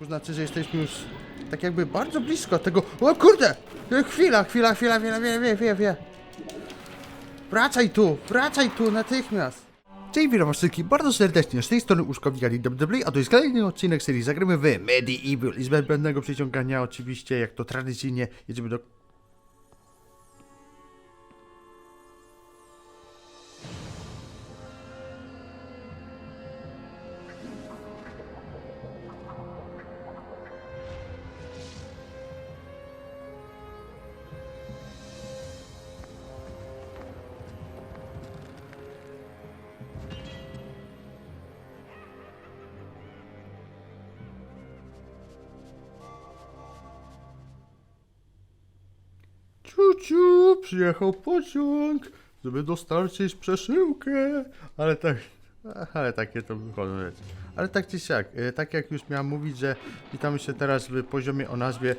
To znaczy, że jesteśmy już tak jakby bardzo blisko tego... O kurde! Chwila, chwila, chwila, chwila, chwila, chwila, chwila. Wracaj tu, wracaj tu natychmiast. Cześć, witam wszystkich bardzo serdecznie. Z tej strony Uszkownik Ali a to jest kolejny odcinek serii Zagramy w Medieval i z zbędnego przyciągania oczywiście, jak to tradycyjnie, jedziemy do... Ciu, ciu, przyjechał pociąg, żeby dostarczyć przesyłkę. Ale tak, ale takie to rzeczy. Ale tak czy siak, e, tak jak już miałem mówić, że witamy się teraz w poziomie o nazwie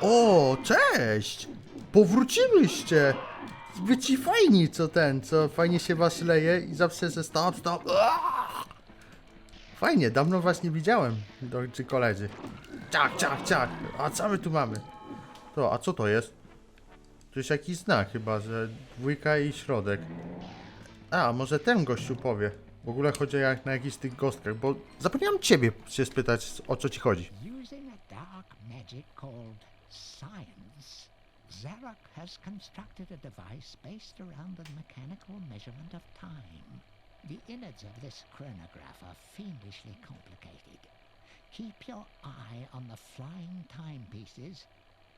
O, cześć! Powróciliście! Wy ci fajni, co ten, co fajnie się was leje i zawsze ze stop, stop. Fajnie, dawno was nie widziałem, drodzy koledzy. Ciach, ciach, ciach. A co my tu mamy? To, a co to jest? To jest jakiś znak chyba, że dwójka i środek. A, może ten gościu powie. W ogóle chodzi jak na jakichś tych gostkach, bo zapomniałem ciebie się spytać, o co ci chodzi. Science, Zarok has constructed a device based around the mechanical measurement of time. The innards of this chronograph are fiendishly complicated. Keep your eye on the flying timepieces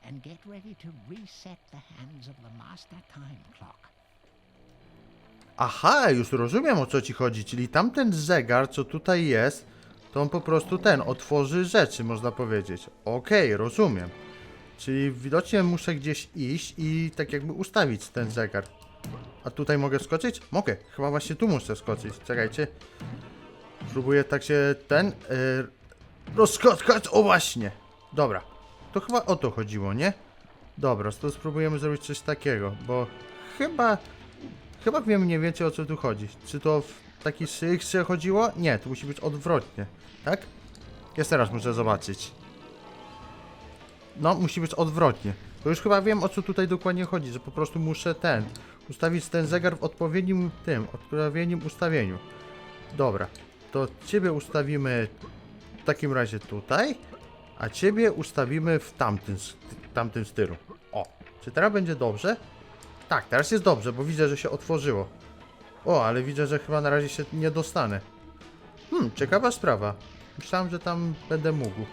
and get ready to reset the hands of the master time clock. Aha, już rozumiem o co ci chodzi, czyli tamten zegar, co tutaj jest, to on po prostu ten, otworzy rzeczy, można powiedzieć. Okej, rozumiem. Czyli widocznie muszę gdzieś iść i tak jakby ustawić ten zegar. A tutaj mogę skoczyć? Mogę, chyba właśnie tu muszę skoczyć, czekajcie. Spróbuję tak się ten, yy, rozkotkać, o właśnie. Dobra, to chyba o to chodziło, nie? Dobra, to spróbujemy zrobić coś takiego, bo chyba... Chyba wiem mniej więcej o co tu chodzi. Czy to w taki szyjce chodziło? Nie, to musi być odwrotnie, tak? Jest teraz muszę zobaczyć. No, musi być odwrotnie. To już chyba wiem o co tutaj dokładnie chodzi, że po prostu muszę ten, ustawić ten zegar w odpowiednim tym, odpowiednim ustawieniu. Dobra, to ciebie ustawimy w takim razie tutaj, a ciebie ustawimy w tamtym, tamtym stylu. O, czy teraz będzie dobrze? Tak, teraz jest dobrze, bo widzę, że się otworzyło. O, ale widzę, że chyba na razie się nie dostanę. Hmm, ciekawa sprawa. Myślałem, że tam będę mógł.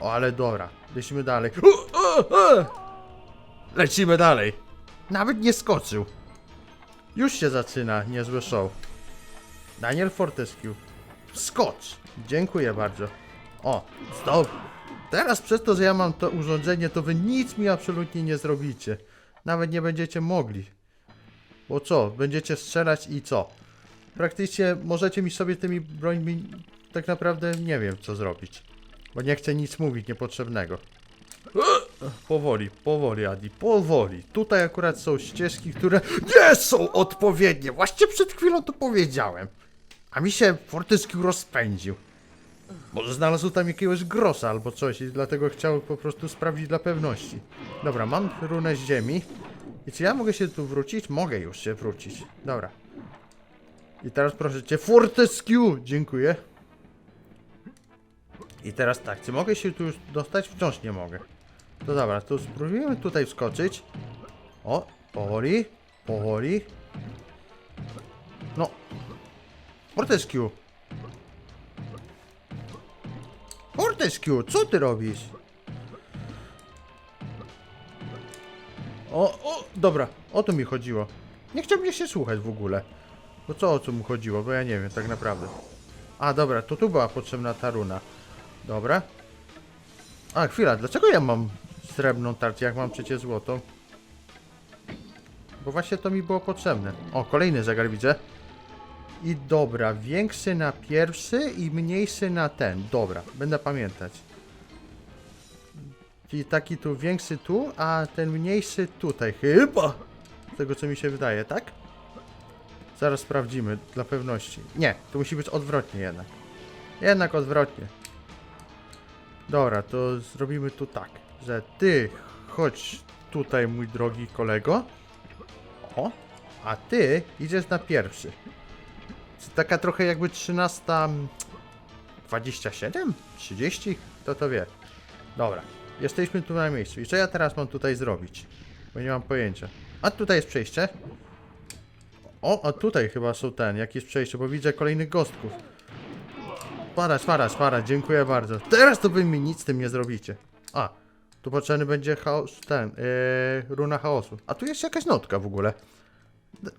O, ale dobra. Lecimy dalej. Lecimy dalej. Nawet nie skoczył. Już się zaczyna niezły show. Daniel Fortescue. Skocz. Dziękuję bardzo. O, stop. Teraz przez to, że ja mam to urządzenie, to wy nic mi absolutnie nie zrobicie. Nawet nie będziecie mogli. Bo co? Będziecie strzelać i co? Praktycznie możecie mi sobie tymi brońmi tak naprawdę nie wiem co zrobić. Bo nie chcę nic mówić niepotrzebnego. Powoli, powoli Adi, powoli. Tutaj akurat są ścieżki, które nie są odpowiednie. Właśnie przed chwilą to powiedziałem. A mi się Fortescue rozpędził. Może znalazł tam jakiegoś grosza albo coś i dlatego chciał po prostu sprawdzić dla pewności. Dobra, mam runę z ziemi. I czy ja mogę się tu wrócić? Mogę już się wrócić. Dobra. I teraz proszę cię, Fortescue! Dziękuję. I teraz tak, czy mogę się tu już dostać? Wciąż nie mogę. To dobra, to spróbujemy tutaj wskoczyć. O, powoli, powoli. No. Fortescue! Fortescue, co ty robisz? O, o, dobra, o to mi chodziło. Nie chciał mnie się słuchać w ogóle. Bo co o co mu chodziło, bo ja nie wiem tak naprawdę. A, dobra, to tu była potrzebna ta runa. Dobra. A, chwila, dlaczego ja mam srebrną tarczę, jak mam przecież złotą? Bo właśnie to mi było potrzebne. O, kolejny zegar widzę. I dobra, większy na pierwszy i mniejszy na ten. Dobra, będę pamiętać. Czyli taki tu większy tu, a ten mniejszy tutaj. Chyba! Z tego co mi się wydaje, tak? Zaraz sprawdzimy, dla pewności. Nie, to musi być odwrotnie jednak. Jednak odwrotnie. Dobra, to zrobimy tu tak, że ty chodź tutaj, mój drogi kolego. O, a ty idziesz na pierwszy. Taka trochę jakby 13. 27? 30? Kto to wie? Dobra, jesteśmy tu na miejscu. I co ja teraz mam tutaj zrobić? Bo nie mam pojęcia. A tutaj jest przejście. O, a tutaj chyba są ten, jakieś przejście, bo widzę kolejnych gostków. Spada, spada, spada, dziękuję bardzo. Teraz to wy mi nic z tym nie zrobicie. A, tu potrzebny będzie chaos, ten, yy, runa chaosu. A tu jest jakaś notka w ogóle.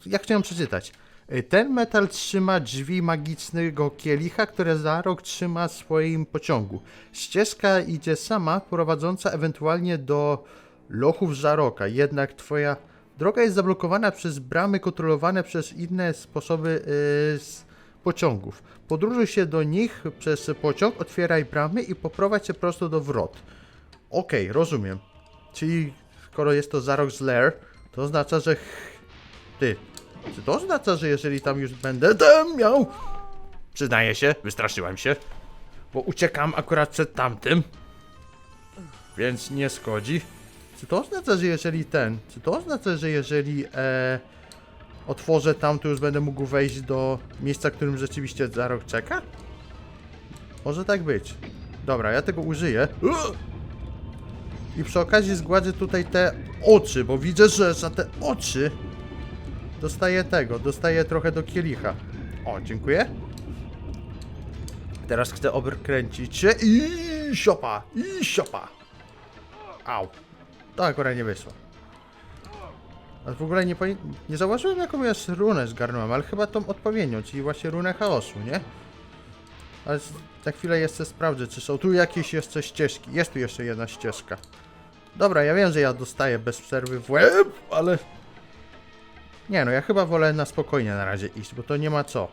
Ja chciałem przeczytać. Y, Ten metal trzyma drzwi magicznego kielicha, które za rok trzyma w swoim pociągu. Ścieżka idzie sama, prowadząca ewentualnie do lochów Żaroka, jednak twoja droga jest zablokowana przez bramy kontrolowane przez inne sposoby yy, z pociągów. Podróżuj się do nich przez pociąg, otwieraj bramy i poprowadź się prosto do wrot. Okej, rozumiem. Czyli skoro jest to Zarok's Lair, to oznacza, że... Ty, czy to oznacza, że jeżeli tam już będę tam miał... Przyznaję się, wystraszyłem się, bo uciekam akurat przed tamtym. Więc nie szkodzi. Czy to oznacza, że jeżeli ten... Czy to oznacza, że jeżeli e, otworzę tam, to już będę mógł wejść do miejsca, którym rzeczywiście za rok czeka? Może tak być. Dobra, ja tego użyję. I przy okazji zgładzę tutaj te oczy, bo widzę, że za te oczy dostaję tego, dostaję trochę do kielicha. O, dziękuję. Teraz chcę obrkręcić się i siopa, i siopa. Au. To akurat nie wyszło. A w ogóle nie, nie zauważyłem jaką jest runę zgarnąłem, ale chyba tą odpowiednią, czyli właśnie runę chaosu, nie? Ale za chwilę jeszcze sprawdzę, czy są tu jakieś jeszcze ścieżki. Jest tu jeszcze jedna ścieżka. Dobra, ja wiem, że ja dostaję bez przerwy w łeb, ale... Nie no, ja chyba wolę na spokojnie na razie iść, bo to nie ma co.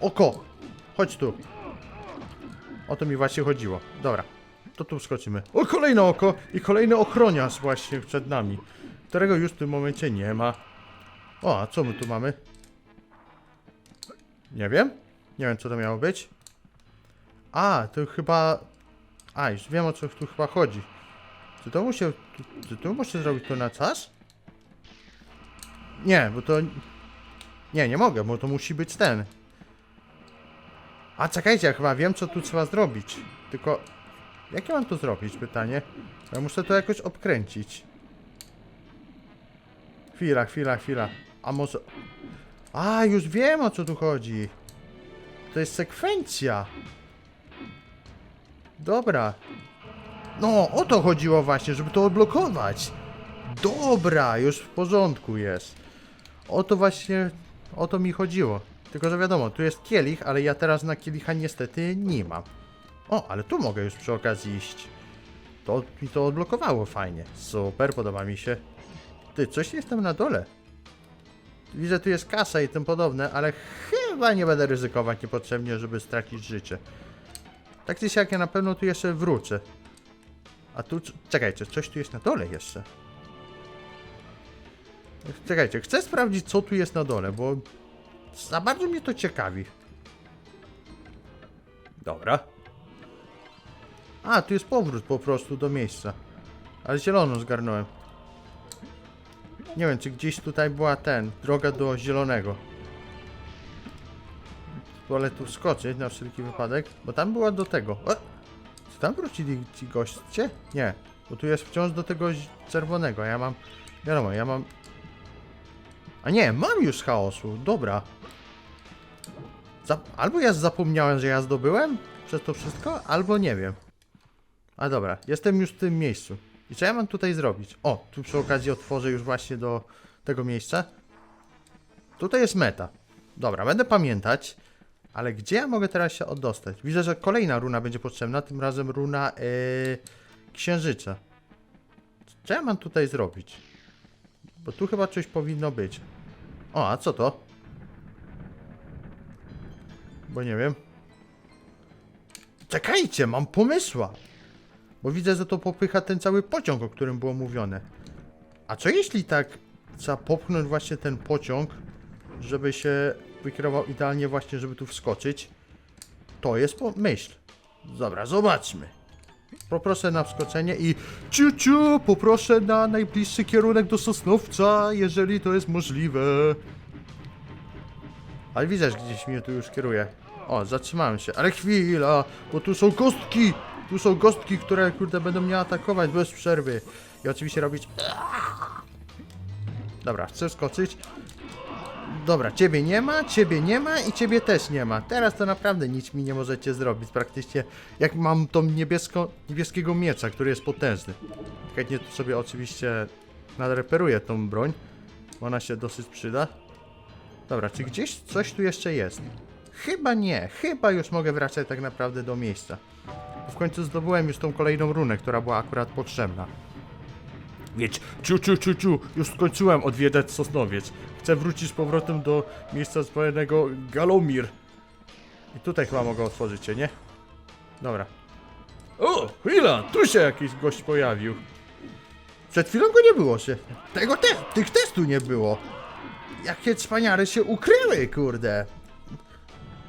Oko! Chodź tu. O to mi właśnie chodziło. Dobra, to tu wskoczymy. O, kolejne oko i kolejny ochroniarz właśnie przed nami, którego już w tym momencie nie ma. O, a co my tu mamy? Nie wiem. Nie wiem, co to miało być. A, to chyba... A, już wiem, o co tu chyba chodzi. Czy to muszę... Czy tu muszę zrobić to na czas? Nie, bo to... Nie, nie mogę, bo to musi być ten. A, czekajcie, ja chyba wiem, co tu trzeba zrobić. Tylko... Jak ja mam to zrobić, pytanie? Ja muszę to jakoś obkręcić. Chwila, chwila, chwila. A może... A, już wiem, o co tu chodzi. To jest sekwencja. Dobra. No, o to chodziło właśnie, żeby to odblokować. Dobra, już w porządku jest. O to właśnie, o to mi chodziło. Tylko, że wiadomo, tu jest kielich, ale ja teraz na kielicha niestety nie mam. O, ale tu mogę już przy okazji iść. To mi to odblokowało fajnie. Super, podoba mi się. Ty, coś jest tam na dole. Widzę, tu jest kasa i tym podobne, ale chyba nie będę ryzykować niepotrzebnie, żeby stracić życie. Tak czy siak, ja na pewno tu jeszcze wrócę. A tu, czekajcie, coś tu jest na dole jeszcze. Czekajcie, chcę sprawdzić, co tu jest na dole, bo za bardzo mnie to ciekawi. Dobra. A, tu jest powrót po prostu do miejsca. Ale zieloną zgarnąłem. Nie wiem, czy gdzieś tutaj była ten, droga do zielonego. Wolę tu wskoczyć na wszelki wypadek, bo tam była do tego. O! Czy tam wrócili ci goście? Nie, bo tu jest wciąż do tego czerwonego. Ja mam, wiadomo, ja mam... A nie, mam już chaosu, dobra. Albo ja zapomniałem, że ja zdobyłem przez to wszystko, albo nie wiem. A dobra, jestem już w tym miejscu. I co ja mam tutaj zrobić? O, tu przy okazji otworzę już właśnie do tego miejsca. Tutaj jest meta. Dobra, będę pamiętać. Ale gdzie ja mogę teraz się oddostać? Widzę, że kolejna runa będzie potrzebna, tym razem runa yy, księżyca. Co ja mam tutaj zrobić? Bo tu chyba coś powinno być. O, a co to? Bo nie wiem. Czekajcie, mam pomysła! Bo widzę, że to popycha ten cały pociąg, o którym było mówione. A co jeśli tak trzeba popchnąć właśnie ten pociąg, żeby się wykierował idealnie właśnie, żeby tu wskoczyć? To jest myśl. Dobra, zobaczmy. Poproszę na wskoczenie i ciu ciu, poproszę na najbliższy kierunek do Sosnowca, jeżeli to jest możliwe. Ale widzę, że gdzieś mnie tu już kieruje. O, zatrzymałem się, ale chwila, bo tu są kostki! Tu są kostki, które kurde będą mnie atakować bez przerwy. I oczywiście robić... Dobra, chcę skoczyć. Dobra, ciebie nie ma, ciebie nie ma i ciebie też nie ma. Teraz to naprawdę nic mi nie możecie zrobić. Praktycznie jak mam tą niebiesko, niebieskiego miecza, który jest potężny. Chętnie tu sobie oczywiście nadreperuję tą broń. Ona się dosyć przyda. Dobra, czy gdzieś coś tu jeszcze jest? Chyba nie. Chyba już mogę wracać tak naprawdę do miejsca. Bo w końcu zdobyłem już tą kolejną runę, która była akurat potrzebna. Wieć, ciu, ciu, ciu, ciu, już skończyłem odwiedzać Sosnowiec. Chcę wrócić z powrotem do miejsca zwanego Galomir. I tutaj chyba mogę otworzyć się, nie? Dobra. O, chwila, tu się jakiś gość pojawił. Przed chwilą go nie było się. Tego te tych też tu nie było. Jakie cwaniary się ukryły, kurde.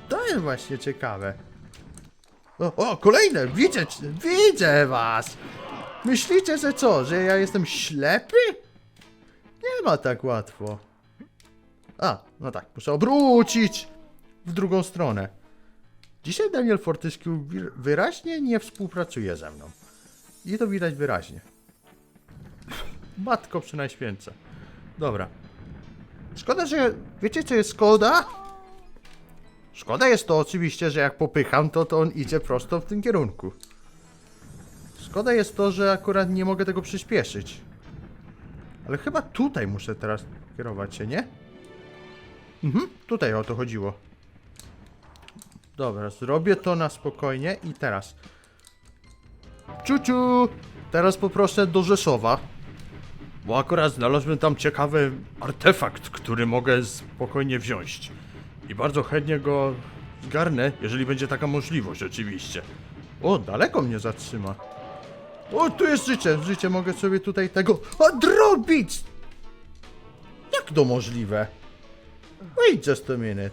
To jest właśnie ciekawe. O, o kolejne, widzę, widzę was. Myślicie, że co, że ja jestem ślepy? Nie ma tak łatwo. A, no tak, muszę obrócić w drugą stronę. Dzisiaj Daniel Fortescue wyraźnie nie współpracuje ze mną. I to widać wyraźnie. Matko przynajświętsza. Dobra. Szkoda, że... Wiecie, co jest szkoda? Szkoda jest to oczywiście, że jak popycham, to, to on idzie prosto w tym kierunku. Szkoda jest to, że akurat nie mogę tego przyspieszyć. Ale chyba tutaj muszę teraz kierować się, nie? Mhm, tutaj o to chodziło. Dobra, zrobię to na spokojnie i teraz. Ciuciu! Teraz poproszę do Rzeszowa. Bo akurat znalazłem tam ciekawy artefakt, który mogę spokojnie wziąć. I bardzo chętnie go zgarnę, jeżeli będzie taka możliwość, oczywiście. O, daleko mnie zatrzyma. O, tu jest życie, życie, mogę sobie tutaj tego odrobić! Jak to możliwe? Wait just a minute.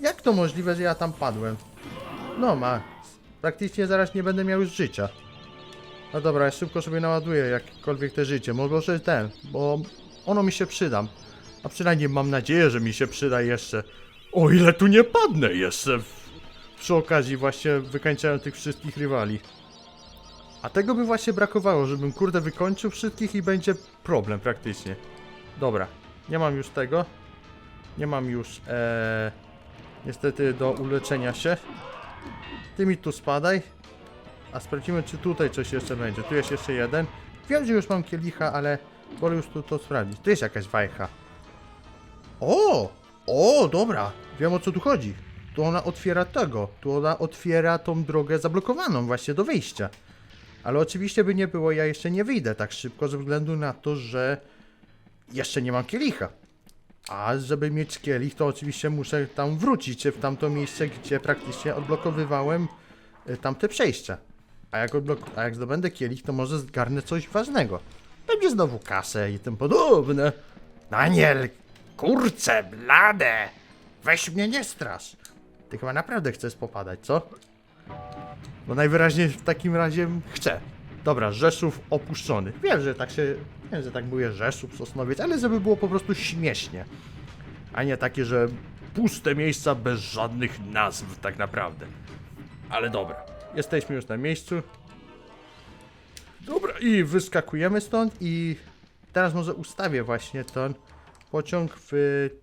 Jak to możliwe, że ja tam padłem? No ma, praktycznie zaraz nie będę miał już życia. No dobra, ja szybko sobie naładuję jakiekolwiek te życie, może ten, bo ono mi się przyda. A przynajmniej mam nadzieję, że mi się przyda jeszcze. O ile tu nie padnę jeszcze w, przy okazji właśnie wykańczałem tych wszystkich rywali. A tego by właśnie brakowało, żebym kurde wykończył wszystkich i będzie problem praktycznie. Dobra, nie mam już tego. Nie mam już e, niestety do uleczenia się. Ty mi tu spadaj. A sprawdzimy czy tutaj coś jeszcze będzie. Tu jest jeszcze jeden. Wiem, że już mam kielicha, ale wolę już tu to sprawdzić. Tu jest jakaś wajcha. O! O, dobra. Wiem o co tu chodzi. Tu ona otwiera tego. Tu ona otwiera tą drogę zablokowaną właśnie do wyjścia. Ale oczywiście by nie było, ja jeszcze nie wyjdę tak szybko ze względu na to, że jeszcze nie mam kielicha. A żeby mieć kielich, to oczywiście muszę tam wrócić w tamto miejsce, gdzie praktycznie odblokowywałem y, tamte przejścia. A jak, odblok- a jak zdobędę kielich, to może zgarnę coś ważnego. Będzie znowu kasę i tym podobne. Daniel, kurcze, blade! Weź mnie nie strasz. Ty chyba naprawdę chcesz popadać, co? No najwyraźniej w takim razie chcę. Dobra, Rzeszów opuszczony. Wiem, że tak się. Wiem, że tak mówię Rzeszów, Sosnowiec, ale żeby było po prostu śmiesznie. A nie takie, że puste miejsca bez żadnych nazw, tak naprawdę. Ale dobra, jesteśmy już na miejscu. Dobra, i wyskakujemy stąd i teraz może ustawię właśnie ten pociąg w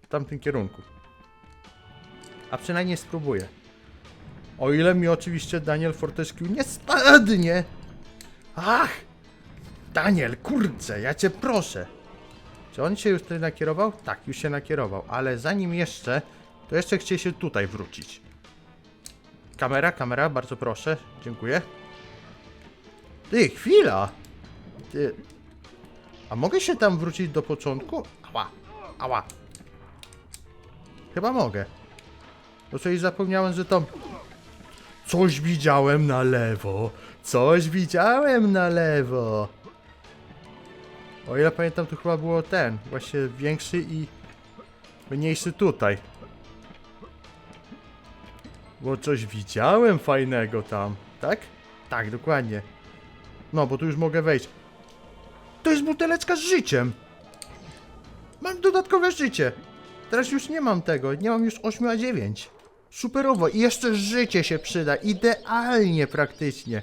tamtym kierunku. A przynajmniej spróbuję. O ile mi oczywiście Daniel Fortescue nie spadnie. Ach! Daniel, kurczę, ja cię proszę. Czy on się już tutaj nakierował? Tak, już się nakierował, ale zanim jeszcze, to jeszcze chcę się tutaj wrócić. Kamera, kamera, bardzo proszę, dziękuję. Ty, chwila! Ty... A mogę się tam wrócić do początku? Ała, ała. Chyba mogę. Bo coś zapomniałem, że tam... Coś widziałem na lewo. Coś widziałem na lewo. O ile pamiętam, to chyba było ten. Właśnie większy i mniejszy tutaj. Bo coś widziałem fajnego tam, tak? Tak, dokładnie. No, bo tu już mogę wejść. To jest buteleczka z życiem. Mam dodatkowe życie. Teraz już nie mam tego. Nie mam już 8 a 9. Superowo. I jeszcze życie się przyda. Idealnie praktycznie.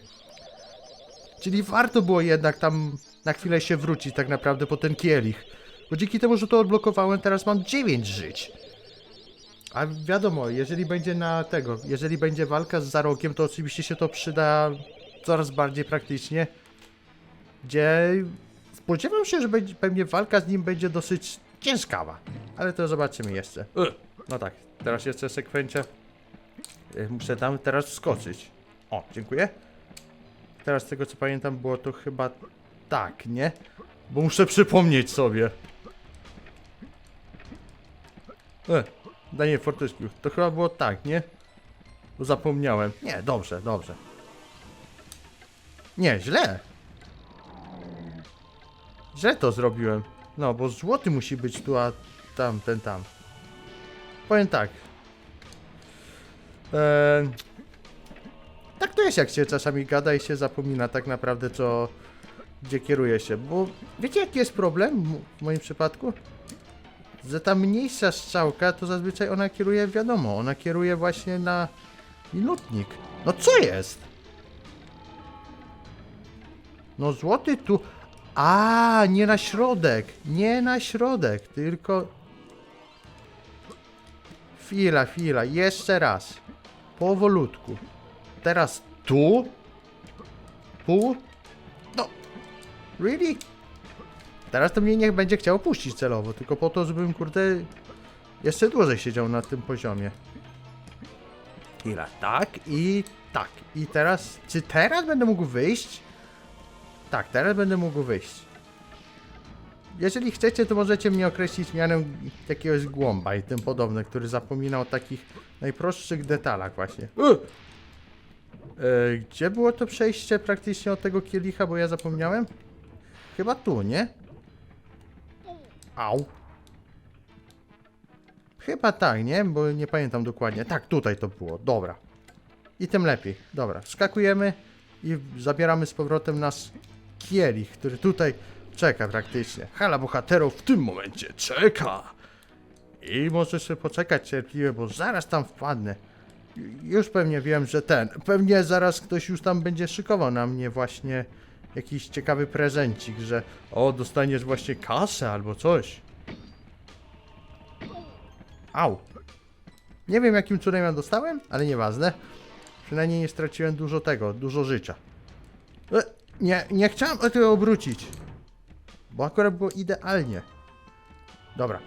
Czyli warto było jednak tam na chwilę się wrócić tak naprawdę po ten kielich. Bo dzięki temu, że to odblokowałem, teraz mam 9 żyć. A wiadomo, jeżeli będzie na tego, jeżeli będzie walka z Zarokiem, to oczywiście się to przyda coraz bardziej praktycznie. Gdzie spodziewam się, że będzie, pewnie walka z nim będzie dosyć ciężkawa. Ale to zobaczymy jeszcze. No tak, teraz jeszcze sekwencja. Y, Muszę tam teraz wskoczyć. O, dziękuję. Teraz z tego co pamiętam było to chyba tak, nie? Bo muszę przypomnieć sobie. E, Daniel Fortescue. To chyba było tak, nie? Bo zapomniałem. Nie, dobrze, dobrze. Nie, źle. Źle to zrobiłem. No, bo złoty musi być tu, a tam, ten tam. Powiem tak. Eee, tak to jest, jak się czasami gada i się zapomina tak naprawdę, co, gdzie kieruje się. Bo wiecie, jaki jest problem w moim przypadku? Że ta mniejsza strzałka, to zazwyczaj ona kieruje, wiadomo, ona kieruje właśnie na minutnik. No co jest? No złoty tu... A, nie na środek, nie na środek, tylko... Chwila, chwila, jeszcze raz. Powolutku. Teraz tu? Tu? No. Really? Teraz to mnie nie będzie chciał puścić celowo, tylko po to, żebym kurde jeszcze dłużej siedział na tym poziomie. Chwila, tak i tak. I teraz, czy teraz będę mógł wyjść? Tak, teraz będę mógł wyjść. Jeżeli chcecie, to możecie mnie określić mianem jakiegoś głąba i tym podobne, który zapomina o takich najprostszych detalach właśnie. E, gdzie było to przejście praktycznie od tego kielicha, bo ja zapomniałem? Chyba tu, nie? Au. Chyba tak, nie? Bo nie pamiętam dokładnie. Tak, tutaj to było. Dobra. I tym lepiej. Dobra, skakujemy i zabieramy z powrotem nasz kielich, który tutaj czeka praktycznie. Hala bohaterów w tym momencie czeka. I możesz sobie poczekać cierpliwie, bo zaraz tam wpadnę. Ju- Już pewnie wiem, że ten. Pewnie zaraz ktoś już tam będzie szykował na mnie właśnie jakiś ciekawy prezencik, że o, dostaniesz właśnie kasę albo coś. Au. Nie wiem jakim cudem ja dostałem, ale nieważne. Przynajmniej nie straciłem dużo tego, dużo życia. E, nie, nie chciałem tego obrócić. Bo akurat było idealnie. Dobra.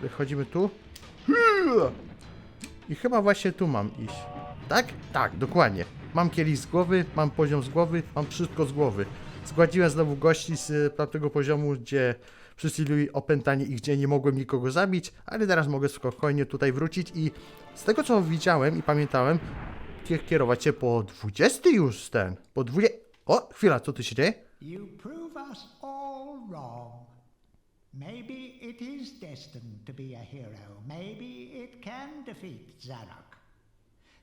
Wychodzimy tu. I chyba właśnie tu mam iść. Tak? Tak, dokładnie. Mam kielich z głowy, mam poziom z głowy, mam wszystko z głowy. Zgładziłem znowu gości z tamtego poziomu, gdzie wszyscy byli opętani i gdzie nie mogłem nikogo zabić, ale teraz mogę spokojnie tutaj wrócić i z tego co widziałem i pamiętałem, kie- kierować się po 20 już ten, po 20... O, chwila, co tu się dzieje? Prove us all wrong. Maybe it is destined to be a hero. Maybe it can defeat Zarok.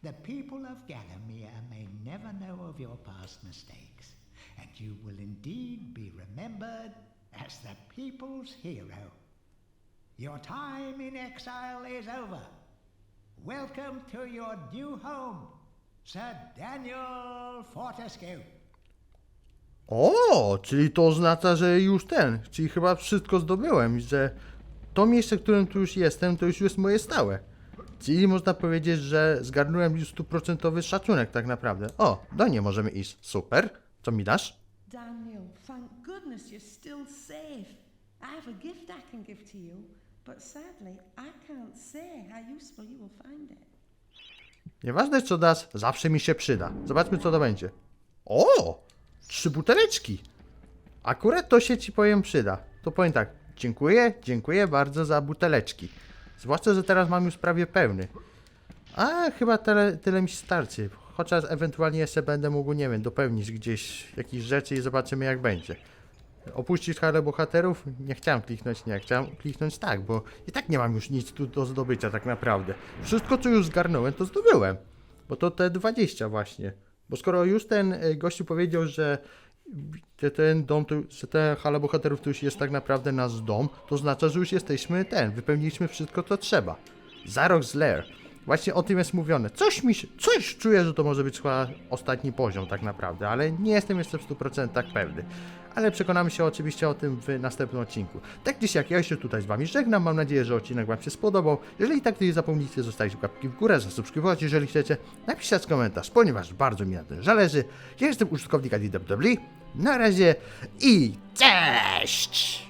The people of Galamir may never know of your past mistakes, and you will indeed be remembered as the people's hero. Your time in exile is over. Welcome to your new home, Sir Daniel Fortescue. O, czyli to oznacza, że już ten, czyli chyba wszystko zdobyłem, i że to miejsce, w którym tu już jestem, to już jest moje stałe. Czyli można powiedzieć, że zgarnąłem już stuprocentowy szacunek tak naprawdę. O, do niej możemy iść. Super. Co mi dasz? Daniel, thank goodness you're still safe. I have a gift I can give to you, but sadly, I can't say how useful you will find it. Nieważne co dasz, zawsze mi się przyda. Zobaczmy co to będzie. O! Trzy buteleczki. Akurat to się ci powiem przyda. To powiem tak. Dziękuję, dziękuję bardzo za buteleczki. Zwłaszcza, że teraz mam już prawie pełny. A chyba tyle, tyle mi starczy. Chociaż ewentualnie jeszcze będę mógł, nie wiem, dopełnić gdzieś jakieś rzeczy i zobaczymy jak będzie. Opuścić halę bohaterów? Nie chciałem kliknąć nie, chciałem kliknąć tak, bo i tak nie mam już nic tu do zdobycia tak naprawdę. Wszystko co już zgarnąłem to zdobyłem. Bo to te 20 właśnie. Bo skoro już ten e, gościu powiedział, że te- ten dom, to, że ta hala bohaterów to już jest tak naprawdę nasz dom, to oznacza, że już jesteśmy ten, wypełniliśmy wszystko, co trzeba. Zarok Lair. Właśnie o tym jest mówione. Coś mi się, coś czuję, że to może być chyba ostatni poziom tak naprawdę, ale nie jestem jeszcze w 100% pewny. Ale przekonamy się oczywiście o tym w następnym odcinku. Tak dziś jak ja się tutaj z Wami żegnam, mam nadzieję, że odcinek Wam się spodobał. Jeżeli tak, to nie zapomnijcie zostawić łapki w górę, zasubskrybować, jeżeli chcecie, napisać komentarz, ponieważ bardzo mi na tym zależy. Ja jestem użytkownik ADWW, na razie i cześć!